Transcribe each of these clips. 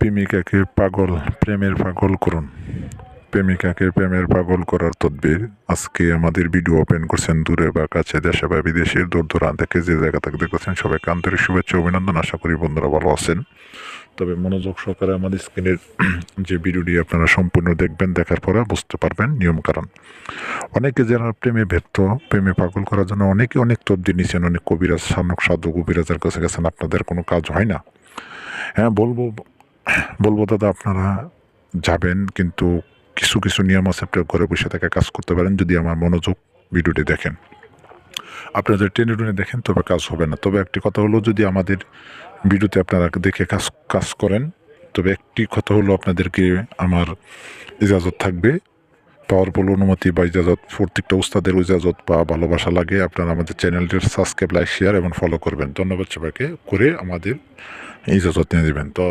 প্রেমিকাকে পাগল, প্রেমের পাগল করুন। প্রেমিকাকে প্রেমের পাগল করার তদবির আজকে আমাদের ভিডিও ওপেন করছেন দূরে বা কাছে দেশে বা বিদেশের দূর দূরান্ত থেকে যে জায়গা থেকে দেখতেছেন সবাইকে আন্তরিক শুভেচ্ছা অভিনন্দন। আশা করি বন্ধুরা ভালো আছেন। তবে মনোযোগ সহকারে আমাদের স্ক্রিনের যে ভিডিওটি আপনারা সম্পূর্ণ দেখবেন, দেখার পরে বুঝতে পারবেন নিয়ম কারণ। অনেকে যারা প্রেমে ব্যর্থ, প্রেমে পাগল করার জন্য অনেকে অনেক তবদি নিছেন, অনেক কবিরাজ সানক সাধু, কবিরাজের কাছে গেছেন, আপনাদের কোনো কাজ হয় না। হ্যাঁ বলব বলব, দাদা, আপনারা যাবেন, কিন্তু কিছু কিছু নিয়ম আছে আপনার ঘরে বসে থেকে কাজ করতে পারেন, যদি আমার মনোযোগ ভিডিওটি দেখেন। আপনারা যদি টেনে টুনে দেখেন, তবে কাজ হবে না। তবে একটি কথা হলো, যদি আমাদের ভিডিওতে আপনারা দেখে কাজ কাজ করেন, তবে একটি কথা হলো, আপনাদেরকে আমার ইজাজত থাকবে। পাওয়ারফুল অনুমতি বা ইজাজত, প্রত্যেকটা উস্তাদের ইজাজত বা ভালোবাসা লাগে। আপনারা আমাদের চ্যানেলটির সাবস্ক্রাইব, লাইক, শেয়ার এবং ফলো করবেন। ধন্যবাদ সবাইকে করে আমাদের ইজাজত নিয়ে দেবেন। তো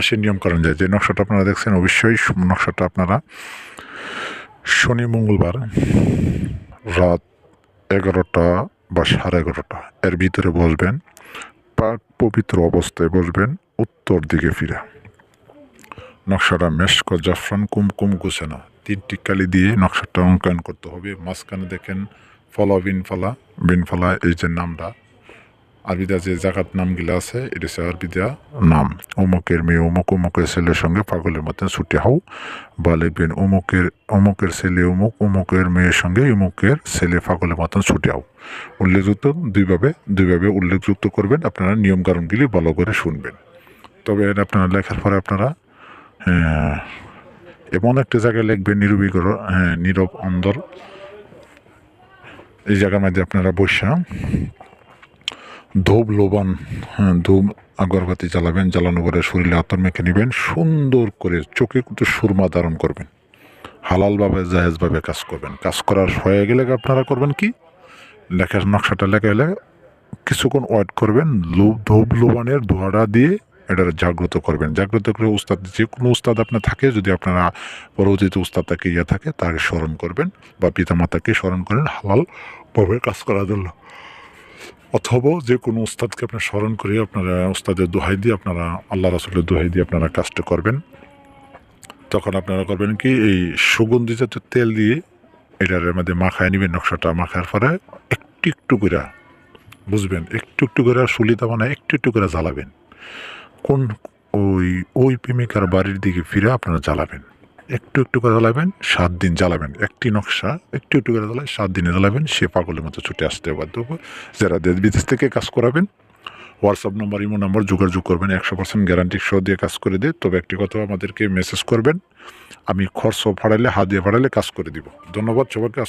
আসে নিয়ম করেন যায় যে নকশাটা আপনারা দেখছেন, অবশ্যই নকশাটা আপনারা শনি, মঙ্গলবার রাত এগারোটা বা সাড়ে এগারোটা, এর ভিতরে বসবেন, পাক পবিত্র অবস্থায় বসবেন, উত্তর দিকে ফিরে। নকশাটা মেশক জাফরান কুমকুম গোছানো। তিনটি কালি দিয়ে নকশাটা অঙ্কন করতে হবে। মাঝখানে দেখেন, ফলা বিন ফলা বিন ফলা, এই যে নামটা। আরবিদা যে জাগাত নামগুলো আছে এটা হচ্ছে আরবিদা নাম। অমুকের মেয়ে অমুক অমুকের ছেলের সঙ্গে পাগলের মতন ছুটে হও। বা লিখবেন অমুকের অমুকের ছেলে অমুক অমুকের মেয়ের সঙ্গে অমুকের ছেলে পাগলের মতন ছুটে হও। উল্লেখযুক্ত দুইভাবে দুইভাবে উল্লেখযুক্ত করবেন আপনারা নিয়মকানুনগুলি ভালো করে শুনবেন। তবে আপনারা লেখার পরে আপনারা হ্যাঁ, এমন একটা জায়গায় লিখবেন নিরবিকর হ্যাঁ নীরব অন্দর এই জায়গার মধ্যে আপনারা বসা ধূপ লোবান হ্যাঁ ধূপ আগরবাতি জ্বালাবেন, জ্বালানো করে শরীরে আতর মেখে নেবেন, সুন্দর করে চোখে কিন্তু সুরমা ধারণ করবেন। হালালভাবে, জায়েজভাবে কাজ করবেন। কাজ করার হয়ে গেলে আপনারা করবেন কি? লেখার নকশাটা লেখা হলে কিছুক্ষণ ওয়েট করবেন, লোভ, ধূপ লোবানের ধোয়াটা দিয়ে এটা জাগ্রত করবেন। জাগ্রত করে উস্তাদ, যে কোনো উস্তাদ আপনার থাকে, যদি আপনারা পরবর্তীতে উস্তাদ তাকে ইয়ে থাকে, তাকে স্মরণ করবেন বা পিতামাতাকে স্মরণ করেন হালালভাবে কাজ করার জন্য। অথবা যে কোনো উস্তাদকে আপনার স্মরণ করে আপনারা উস্তাদের দোহাই দিয়ে আপনারা আল্লাহ রাসুলের দোহাই দিয়ে আপনারা কাজটা করবেন। তখন আপনারা করবেন কি, এই সুগন্ধি জাতীয় তেল দিয়ে এটার মধ্যে মাখায় নেবেন, নকশাটা মাখার পরে একটু একটু করে, বুঝবেন, একটু একটু করে সুলিতা মানে একটু একটু করে জ্বালাবেন। কোন ওই ওই প্রেমিকার বাড়ির দিকে ফিরে আপনারা জ্বালাবেন। একটু একটু করে জ্বালাবেন, সাত দিন জ্বালাবেন। একটি নকশা, একটু একটু করে জ্বালায়, সাত দিনে জ্বালাবেন, সে পাগলের মতো ছুটে আসতে বাধ্য যারা দেশ বিদেশ থেকে কাজ করাবেন হোয়াটসঅ্যাপ নম্বর ইমো নম্বর যোগাযোগ করবেন, একশো পার্সেন্ট গ্যারান্টি সহ দিয়ে কাজ করে দিয়ে। তবে একটি কথা আমাদেরকে মেসেজ করবেন, আমি খরচ ফাড়াইলে, হাত দিয়ে ফাড়াইলে কাজ করে দিব। ধন্যবাদ সবাইকে